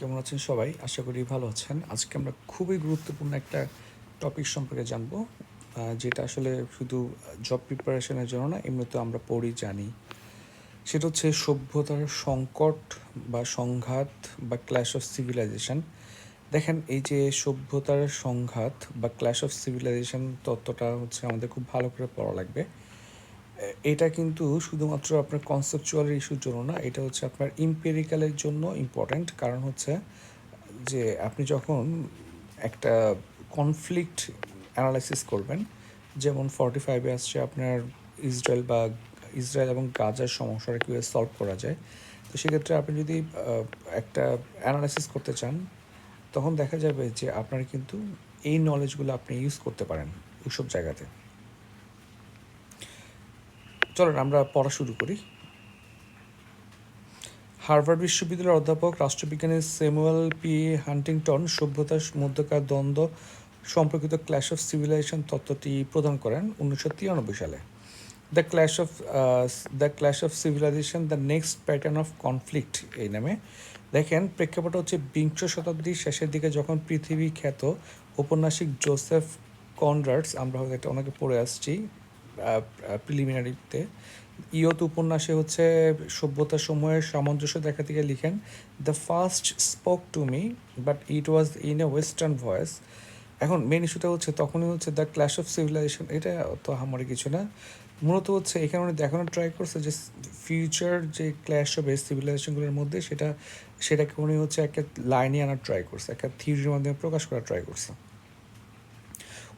কেমন আছেন সবাই? আশা করি ভালো আছেন। আজকে আমরা খুবই গুরুত্বপূর্ণ একটা টপিক সম্পর্কে জানব যেটা আসলে শুধু জব প্রিপারেশনের জন্য না এমনিতে আমরা পড়ি, জানি। সেটা হচ্ছে সভ্যতার সংকট বা সংঘাত বা ক্ল্যাশ অফ সিভিলাইজেশন দেখেন, এই যে সভ্যতার সংঘাত বা ক্ল্যাশ অফ সিভিলাইজেশন তত্ত্বটা হচ্ছে আমাদের খুব ভালো করে পড়া লাগবে। এটা কিন্তু শুধুমাত্র আপনার কনসেপচুয়াল ইস্যুর জন্য না, এটা হচ্ছে আপনার ইম্পেরিক্যালের জন্য ইম্পর্ট্যান্ট কারণ হচ্ছে যে আপনি যখন একটা কনফ্লিক্ট অ্যানালাইসিস করবেন, যেমন ফর্টি ফাইভে আসছে আপনার ইসরায়েল বা ইসরায়েল এবং গাজার সমস্যাটা কীভাবে সলভ করা যায়, তো সেক্ষেত্রে আপনি যদি একটা অ্যানালাইসিস করতে চান, তখন দেখা যাবে যে আপনার কিন্তু এই নলেজগুলো আপনি ইউজ করতে পারেন ওইসব জায়গাতে। চলেন, আমরা পড়া শুরু করি। হার্ভার্ড বিশ্ববিদ্যালয়ের অধ্যাপক, রাষ্ট্রবিজ্ঞানী স্যামুয়েল পি. হান্টিংটন সভ্যতার মধ্যকার দ্বন্দ্ব সম্পর্কিত ক্ল্যাশ অফ সিভিলাইজেশন তত্ত্বটি প্রদান করেন উনিশশো তিরানব্বই সালে। The clash of the clash of civilization, the next pattern of conflict এই নামে। দেখেন, প্রেক্ষাপট হচ্ছে বিংশ শতাব্দীর শেষের দিকে যখন পৃথিবী খ্যাত ঔপন্যাসিক জোসেফ কনরাডস, আমরা হয়তো এটা অনেকে পড়ে আসছি প্রিলিমিনারিতে ইয়ত উপন্যাসে হচ্ছে সভ্যতা সময়ের সামঞ্জস্য দেখা থেকে লিখেন the first spoke to me but it was in a western voice এখন মেন ইস্যুটা হচ্ছে তখনই হচ্ছে দ্য ক্ল্যাশ অফ সিভিলাইজেশন এটা তো আমার কিছু না। মূলত হচ্ছে এখানে উনি দেখানোর ট্রাই করছে যে ফিউচার যে ক্ল্যাশ হবে সিভিলাইজেশনগুলোর মধ্যে সেটা, সেটাকে উনি হচ্ছে একটা লাইনে আনার ট্রাই করছে, একটা থিওরির মাধ্যমে প্রকাশ করার ট্রাই করছে।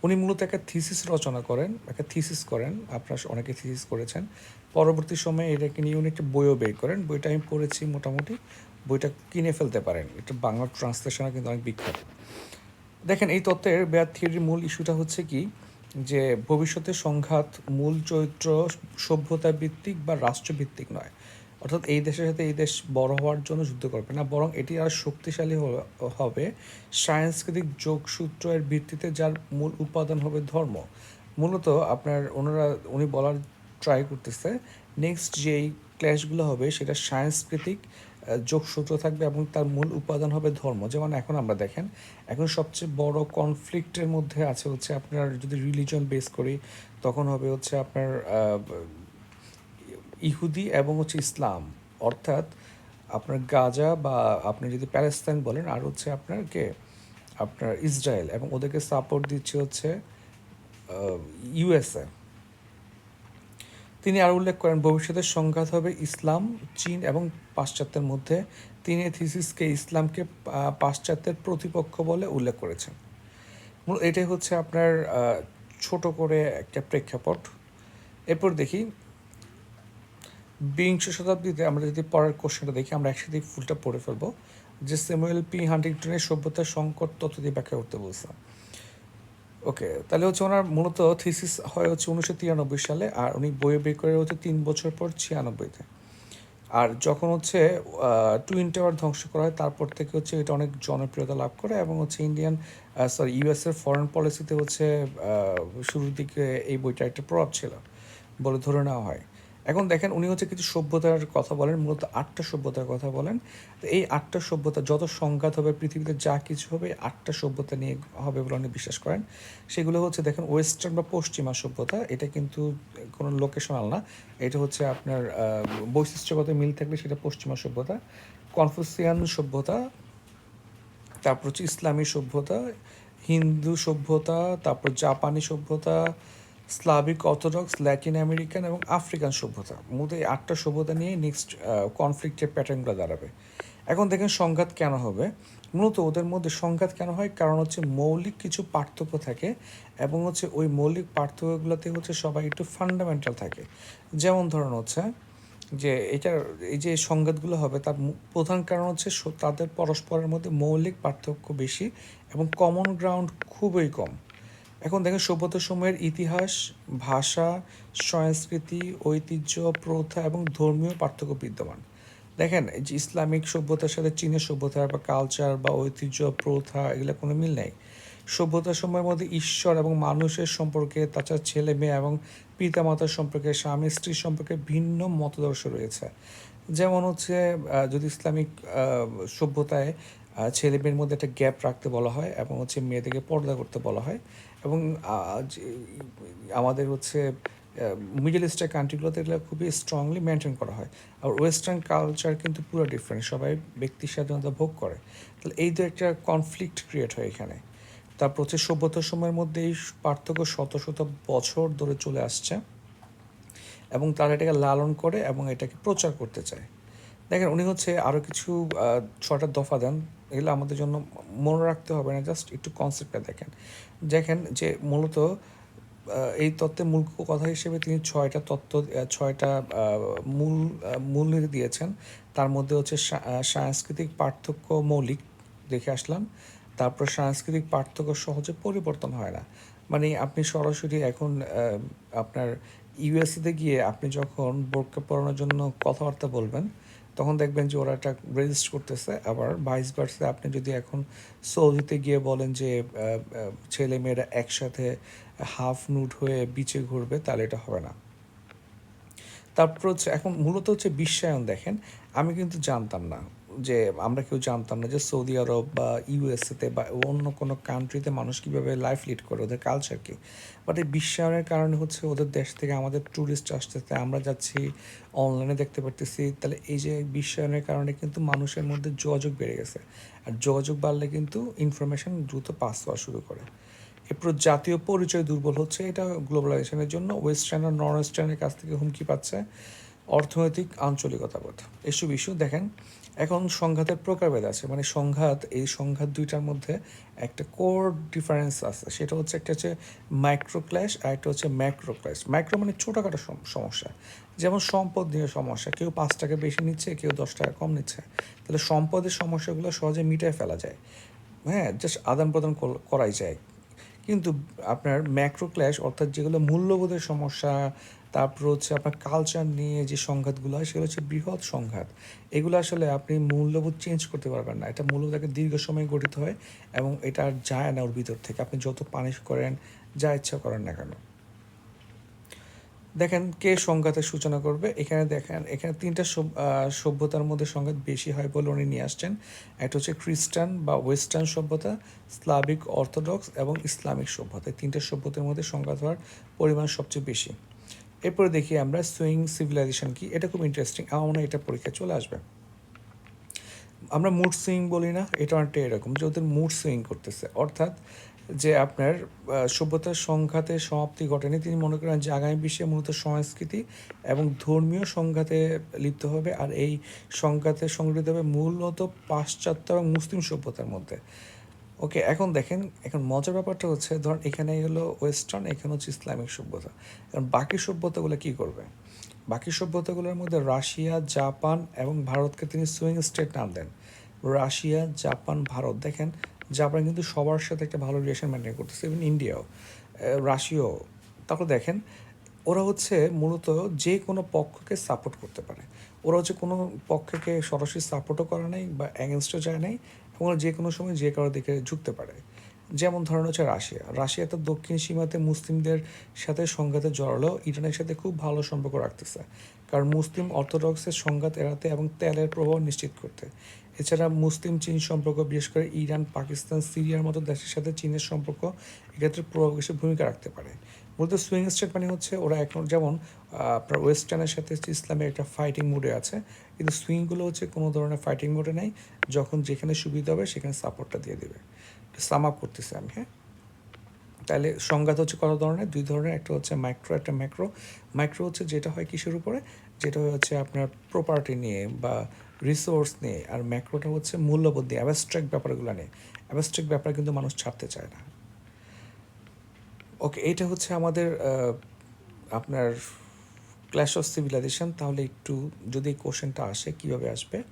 উনি মূলত একটা থিসিস রচনা করেন, একটা থিসিস করেন, আপনারা অনেকে থিসিস করেছেন। পরবর্তী সময়ে এটাকে নিয়ে উনি একটা বইও বের করেন। বইটা আমি পড়েছি মোটামুটি, বইটা কিনে ফেলতে পারেন। এটা বাংলা ট্রান্সলেশনে কিন্তু অনেক বিখ্যাত। দেখেন, এই তত্ত্বের বেয়ার থিওরির মূল ইস্যুটা হচ্ছে কি? যে ভবিষ্যতে সংঘাত মূল চরিত্র সভ্যতা ভিত্তিক বা রাষ্ট্রভিত্তিক নয়। অর্থাৎ এই দেশের সাথে এই দেশ বড় হওয়ার জন্য যুদ্ধ করবে না, বরং এটি আর শক্তিশালী হবে। সাংস্কৃতিক যোগসূত্রের ভিত্তিতে যার মূল উপাদান হবে ধর্ম। মূলত আপনার ওনারা, উনি বলার ট্রাই করতেছে নেক্সট যেই ক্ল্যাশগুলো হবে সেটা সাংস্কৃতিক যোগসূত্র থাকবে এবং তার মূল উপাদান হবে ধর্ম। যেমন এখন আমরা দেখেন, এখন সবচেয়ে বড় কনফ্লিক্টের মধ্যে আছে হচ্ছে আপনার যদি রিলিজন বেস করি, তখন হবে হচ্ছে আপনার ইহুদি এবং হচ্ছে ইসলাম, অর্থাৎ আপনার গাজা বা আপনি যদি প্যালেস্তাইন বলেন, আর হচ্ছে আপনার কে? আপনার ইসরায়েল, এবং ওদেরকে সাপোর্ট দিচ্ছে হচ্ছে ইউএসএ তিনি আরও উল্লেখ করেন, ভবিষ্যতের সংঘাত হবে ইসলাম, চীন এবং পাশ্চাত্যের মধ্যে। তিনি থিসিসকে ইসলামকে পাশ্চাত্যের প্রতিপক্ষ বলে উল্লেখ করেছেন। এটাই হচ্ছে আপনার ছোট করে একটা প্রেক্ষাপট। এরপর দেখি বিংশ শতাব্দীতে আমরা যদি পরের কোশ্চেনটা দেখি, আমরা একসাথে ফুলটা পড়ে ফেলব। যে স্যামুয়েল পি হান্টিংটনের সভ্যতার সংকট তত্ত্ব দিয়ে ব্যাখ্যা করতে বলছে ওকে, তাহলে হচ্ছে ওনার মূলত থিসিস হয় হচ্ছে উনিশশো তিরানব্বই সালে, আর উনি বইয়ে বের করে হচ্ছে তিন বছর পর ছিয়ানব্বইতে। আর যখন হচ্ছে টুইন টাওয়ার ধ্বংস করা হয়, তারপর থেকে হচ্ছে এটা অনেক জনপ্রিয়তা লাভ করে এবং হচ্ছে ইন্ডিয়ান সরি ইউএসের ফরেন পলিসিতে হচ্ছে শুরুর দিকে এই বইটা একটা প্রভাব ছিল বলে ধরে নেওয়া হয়। এখন দেখেন উনি হচ্ছে কিছু সভ্যতার কথা বলেন, মূলত আটটা সভ্যতার কথা বলেন। তো এই আটটা সভ্যতা যত সংঘাত হবে, পৃথিবীতে যা কিছু হবে আটটা সভ্যতা নিয়ে হবে বলে উনি বিশ্বাস করেন। সেগুলো হচ্ছে দেখেন ওয়েস্টার্ন বা পশ্চিমা সভ্যতা, এটা কিন্তু কোনো লোকেশনাল না। এটা হচ্ছে আপনার বৈশিষ্ট্যগত মিল থাকলে সেটা পশ্চিমা সভ্যতা। কনফুসিয়ান সভ্যতা, তারপর হচ্ছে ইসলামী সভ্যতা, হিন্দু সভ্যতা, তারপর জাপানি সভ্যতা স্লাভিক, অর্থোডক্স, ল্যাটিন আমেরিকান এবং আফ্রিকান সভ্যতা। মূলত এই আটটা সভ্যতা নিয়ে নেক্সট কনফ্লিক্টের প্যাটার্নগুলো দাঁড়াবে। এখন দেখেন সংঘাত কেন হবে? মূলত ওদের মধ্যে সংঘাত কেন হয়? কারণ হচ্ছে মৌলিক কিছু পার্থক্য থাকে এবং হচ্ছে ওই মৌলিক পার্থক্যগুলোতে হচ্ছে সবাই একটু ফান্ডামেন্টাল থাকে। যেমন ধরুন হচ্ছে যে এটার, এই যে সংঘাতগুলো হবে, তার প্রধান কারণ হচ্ছে তাদের পরস্পরের মধ্যে মৌলিক পার্থক্য বেশি এবং কমন গ্রাউন্ড খুবই কম। এখন দেখেন সভ্যতা সময়ের ইতিহাস, ভাষা, সংস্কৃতি, ঐতিহ্য, প্রথা এবং ধর্মীয় পার্থক্য বিদ্যমান। দেখেন যে ইসলামিক সভ্যতার সাথে চীনের সভ্যতা বা কালচার বা ঐতিহ্য, প্রথা, এগুলো কোনো মিল নেই। সভ্যতার সময়ের মধ্যে ঈশ্বর এবং মানুষের সম্পর্কে, তাছাড়া ছেলে মেয়ে এবং পিতামাতার সম্পর্কে, স্বামী স্ত্রীর সম্পর্কে ভিন্ন মতাদর্শ রয়েছে। যেমন হচ্ছে যদি ইসলামিক সভ্যতায় ছেলে মেয়ের মধ্যে একটা গ্যাপ রাখতে বলা হয় এবং হচ্ছে মেয়েদেরকে পর্দা করতে বলা হয় এবং আমাদের হচ্ছে মিডল ইস্টের কান্ট্রিগুলোতে এগুলো খুবই স্ট্রংলি মেনটেন করা হয়। আর ওয়েস্টার্ন কালচার কিন্তু পুরো ডিফারেন্ট সবাই ব্যক্তি স্বাধীনতা ভোগ করে। তাহলে এই তো একটা কনফ্লিক্ট ক্রিয়েট হয় এখানে। তারপর হচ্ছে সভ্যতার সময়ের মধ্যে এই পার্থক্য শত শত বছর ধরে চলে আসছে। এবং তারা এটাকে লালন করে এবং এটাকে প্রচার করতে চায়। দেখেন, উনি হচ্ছে আরও কিছু ছটা দফা দেন। এগুলো আমাদের জন্য মনে রাখতে হবে না জাস্ট একটু কনসেপ্টটা দেখেন। দেখেন যে মূলত এই তত্ত্বের মূল কথা হিসেবে তিনি ছয়টা তত্ত্ব ছয়টা মূল মূলনীতি দিয়েছেন। তার মধ্যে হচ্ছে সাংস্কৃতিক পার্থক্য মৌলিক, দেখে আসলাম। তারপর সাংস্কৃতিক পার্থক্য সহজে পরিবর্তন হয় না। মানে আপনি সরাসরি এখন আপনার ইউএসএতে গিয়ে আপনি যখন বোরকা পড়ানোর জন্য কথাবার্তা বলবেন তখন দেখবেন যে ওরা এটা রেজিস্ট করতেছে। আবার ভাইস ভার্সে আপনি যদি এখন সৌদিতে গিয়ে বলেন যে ছেলে মেয়েরা একসাথে হাফ নুট হয়ে বিচে ঘুরবে, তাহলে এটা হবে না। তারপর হচ্ছে, এখন মূলত হচ্ছে বিশ্বায়ন দেখেন, আমি কিন্তু জানতাম না। যে আমরা কেউ জানতাম না যে সৌদি আরব বা ইউএসএতে বা অন্য কোনো কান্ট্রিতে মানুষ কীভাবে লাইফ লিড করে, ওদের কালচার কি? বাট এই বিশ্বায়নের কারণে হচ্ছে ওদের দেশ থেকে আমাদের ট্যুরিস্ট আসতেছে আমরা যাচ্ছি অনলাইনে দেখতে পারতেছি। তাহলে এই যে বিশ্বায়নের কারণে কিন্তু মানুষের মধ্যে যোগাযোগ বেড়ে গেছে। আর যোগাযোগ বাড়লে কিন্তু ইনফরমেশন দ্রুত পাস হওয়া শুরু করে। এরপর জাতীয় পরিচয় দুর্বল হচ্ছে, এটা গ্লোবালাইজেশনের জন্য ওয়েস্টার্ন আর নন ওয়েস্টার্নের কাছ থেকে হুমকি পাচ্ছে অর্থনৈতিক আঞ্চলিকতাবোধ। এসব ইস্যু দেখেন এখন সংঘাতের প্রকারভেদ আছে। মানে সংঘাত, এই সংঘাত দুইটার মধ্যে একটা কোর ডিফারেন্স আছে। সেটা হচ্ছে একটা হচ্ছে মাইক্রো ক্ল্যাশ আর একটা হচ্ছে ম্যাক্রো ক্ল্যাশ মাইক্রো মানে ছোটোখাটো সমস্যা। যেমন সম্পদ নিয়ে সমস্যা। কেউ পাঁচ টাকা বেশি নিচ্ছে, কেউ দশ টাকা কম নিচ্ছে। তাহলে সম্পদের সমস্যাগুলো সহজে মিটায় ফেলা যায়। হ্যাঁ জাস্ট আদান প্রদান কর- করাই যায়। কিন্তু আপনার ম্যাক্রো ক্ল্যাশ অর্থাৎ যেগুলো মূল্যবোধের সমস্যা, তারপর হচ্ছে আপনার কালচার নিয়ে যে সংঘাতগুলো হয়, সেগুলো হচ্ছে বৃহৎ সংঘাত। এগুলো আসলে আপনি মূল্যবোধ চেঞ্জ করতে পারবেন না। এটা মূল্যবোধ একটা দীর্ঘ সময় গঠিত হয় এবং এটা আর যায় না ওর ভিতর থেকে। আপনি যত পানিশ করেন, যা ইচ্ছা করেন না কেন। দেখেন কে সংঘাতের সূচনা করবে। এখানে দেখেন, এখানে তিনটা সভ্যতার মধ্যে সংঘাত বেশি হয় বলে উনি নিয়ে আসছেন। একটা হচ্ছে খ্রিস্টান বা ওয়েস্টার্ন সভ্যতা, স্লাভিক অর্থোডক্স এবং ইসলামিক সভ্যতা। তিনটা সভ্যতার মধ্যে সংঘাত হওয়ার পরিমাণ সবচেয়ে বেশি। এরপরে দেখি আমরা সুইং সিভিলাইজেশন কি। এটা খুব ইন্টারেস্টিং আমার মনে হয় এটা পরীক্ষায় চলে আসবে। আমরা মুড সুইং বলি না, এটা অনেকটা এরকম যে ওদের মুড সুইং করতেছে। অর্থাৎ যে আপনার সভ্যতার সংঘাতে সমাপ্তি ঘটেনি, তিনি মনে করেন যে আগামী বিশ্বে মূলত সংস্কৃতি এবং ধর্মীয় সংঘাতে লিপ্ত হবে আর এই সংঘাতে সংগঠিত হবে মূলত পাশ্চাত্য এবং মুসলিম সভ্যতার মধ্যে। ওকে, এখন দেখেন, এখন মজার ব্যাপারটা হচ্ছে ধর এখানে হলো ওয়েস্টার্ন এখানে হচ্ছে ইসলামিক সভ্যতা। এখন বাকি সভ্যতাগুলো কি করবে? বাকি সভ্যতাগুলোর মধ্যে রাশিয়া, জাপান এবং ভারতকে তিনি সুইং স্টেট নাম দেন। রাশিয়া, জাপান, ভারত, দেখেন জাপান কিন্তু সবার সাথে একটা ভালো রিলেশন মেনটেন করতেছে ইভেন ইন্ডিয়াও রাশিয়াও। তারপর দেখেন, ওরা হচ্ছে মূলত যে কোনো পক্ষকে সাপোর্ট করতে পারে। ওরা হচ্ছে কোনো পক্ষকে সরাসরি সাপোর্টও করে নাই বা অ্যাগেনস্টও যায় নাই এবং ওরা যে কোনো সময় যে কারোর দিকে ঝুঁকতে পারে। যেমন ধরেন হচ্ছে রাশিয়া। রাশিয়া তো দক্ষিণ সীমাতে মুসলিমদের সাথে সংঘাতে জড়ালেও ইরানের সাথে খুব ভালো সম্পর্ক রাখতেছে। কারণ মুসলিম অর্থোডক্সের সংঘাত এড়াতে এবং তেলের প্রভাব নিশ্চিত করতে। এছাড়া মুসলিম চীন সম্পর্ক, বিশেষ করে ইরান, পাকিস্তান, সিরিয়ার মতো দেশের সাথে চীনের সম্পর্ক এক্ষেত্রে প্রভাবশালী ভূমিকা রাখতে পারে। মূলত সুইং স্টেট মানে হচ্ছে ওরা এখন যেমন আপনার ওয়েস্টার্নের সাথে ইসলামের একটা ফাইটিং মুডে আছে। কিন্তু সুইংগুলো হচ্ছে কোনো ধরনের ফাইটিং মোডে নেই। যখন যেখানে সুবিধা হবে সেখানে সাপোর্টটা দিয়ে দেবে। সাম আপ করতেছি আমি হ্যাঁ? তাহলে সংঘাত হচ্ছে কত ধরনের? দুই ধরনের, একটা হচ্ছে মাইক্রো একটা ম্যাক্রো মাইক্রো হচ্ছে যেটা হয় কিসের উপরে? যেটা হচ্ছে আপনার প্রপার্টি নিয়ে বা রিসোর্স নিয়ে। আর ম্যাক্রোটা হচ্ছে মূল্যবোধ নিয়ে অ্যাবস্ট্রাক্ট ব্যাপারগুলো নিয়ে। অ্যাবস্ট্রাক্ট ব্যাপার কিন্তু মানুষ ছাড়তে চায় না। ওকে এইটা হচ্ছে আমাদের আপনার ক্ল্যাশ অফ সিভিলাইজেশন তাহলে একটু যদি কোশ্চেনটা আসে, কীভাবে আসবে?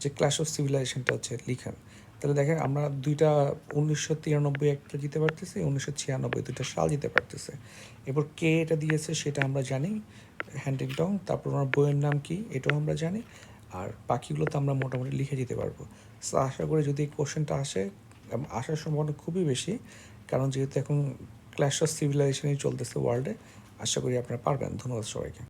যে ক্ল্যাশ অফ সিভিলাইজেশনটা হচ্ছে লিখেন। তাহলে দেখেন আমরা দুইটা উনিশশো তিরানব্বই একটা দিতে পারতেছি, উনিশশো ছিয়ানব্বই দুইটা সাল দিতে পারতেছে। এরপর কে এটা দিয়েছে সেটা আমরা জানি হ্যান্ডিংটং তারপর আমার বইয়ের নাম কি এটাও আমরা জানি, আর বাকিগুলো তো আমরা মোটামুটি লিখে দিতে পারব। সো আশা করি যদি এই কোশ্চেনটা আসে আসার সম্ভাবনা খুবই বেশি, কারণ যেহেতু এখন ক্ল্যাশ অফ সিভিলাইজেশনই চলতেছে ওয়ার্ল্ডে আশা করি আপনারা পারবেন। ধন্যবাদ সবাইকে।